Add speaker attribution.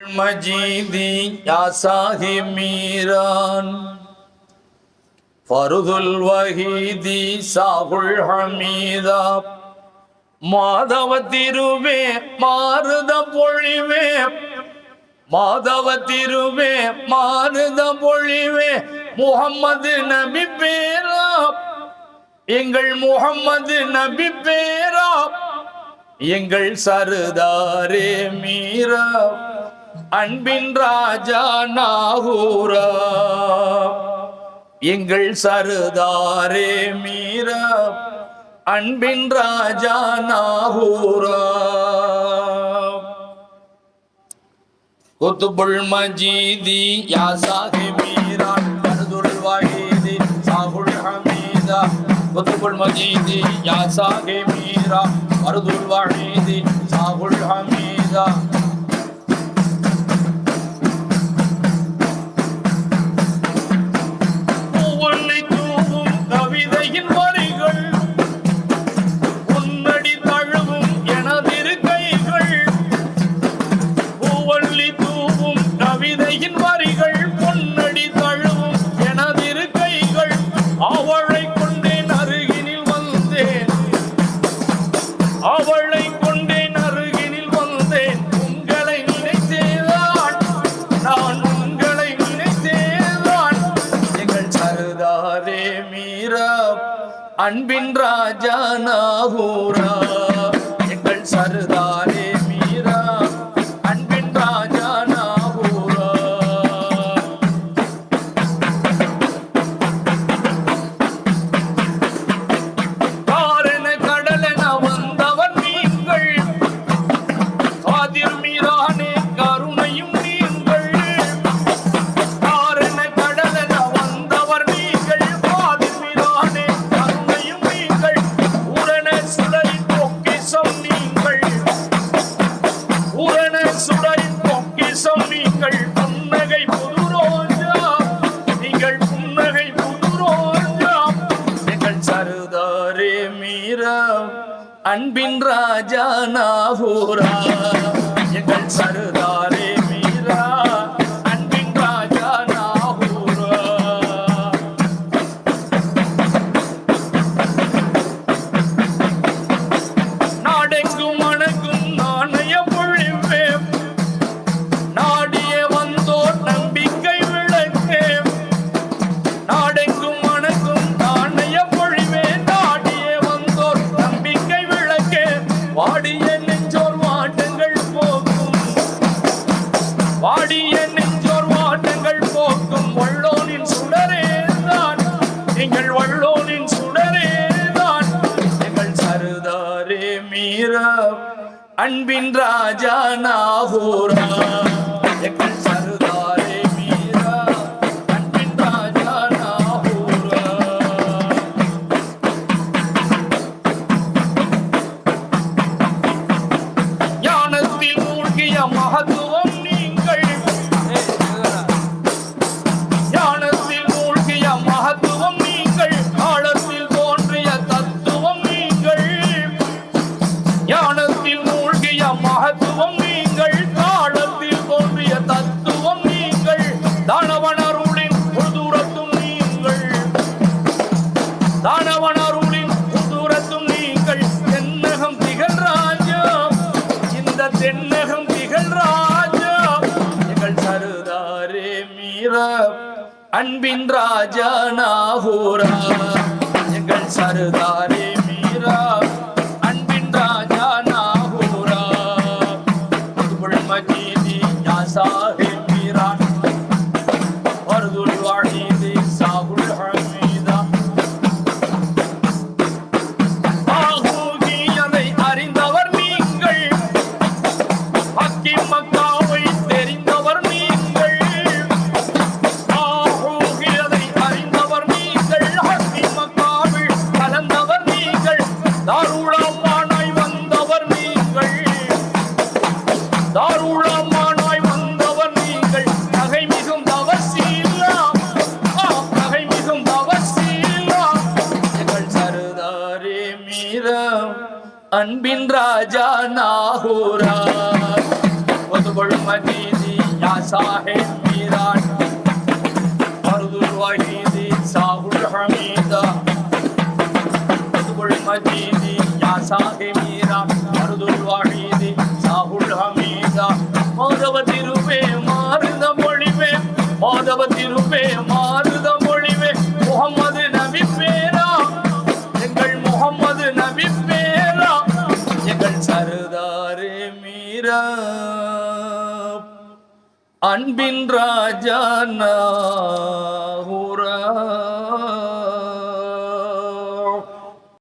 Speaker 1: المجيد يا صاحب ميران فرض الوحيد சாகுல் ஹமீதா மாதவ திருவே மாறுத பொழிவே மாதவ திருவே மாறுத பொழிவே முகம்மது நபி பேரா எங்கள் முகம்மது நபி பேரா எங்கள் சருதாரே மீரா அன்பின் ராஜா நாகூரா. எங்கள் சருதாரே மீரா. அன்பின் ராஜா நாகூரா. குத்துபுல் மஜீதி யா சாஹி மீரான் பர்துல் வஹீதி சாகுல் ஹமீதா. குத்துபுல் மஜீதி யா சாஹி மீரா. பர்துல் வஹீதி சாகுல் ஹமீதா. எங்கள் மீரா. அன்பின் ராஜா நாகூரா. எங்கள் சர்தார் அன்பின் ராஜா நாகூரா. எங்கள் வாடிய நெஞ்சோர் வாட்டங்கள் போக்கும் வள்ளோனின் சுடரே தான். நீங்கள் வள்ளோனின் சுடரே தான். எங்கள் சருதாரே மீரா அன்பின் ராஜா நாகூரா. எங்கள் அன்பின் ராஜா நாகூரா எங்கள் சருதாரே மீரா அன்பின் ராஜா நாகூரா புதுபுள் மஜீதி யா அன்பின் ராஜா நாகூரா. ஒதுபொள் மதீதி யா சாஹிப் மீரான். அருதுல் வஹீதி சாகுல் ஹமீதா. அருதுல் மஜீதி யா சாஹிப் மீரான். மீரா அன்பின் ராஜா நாகுரா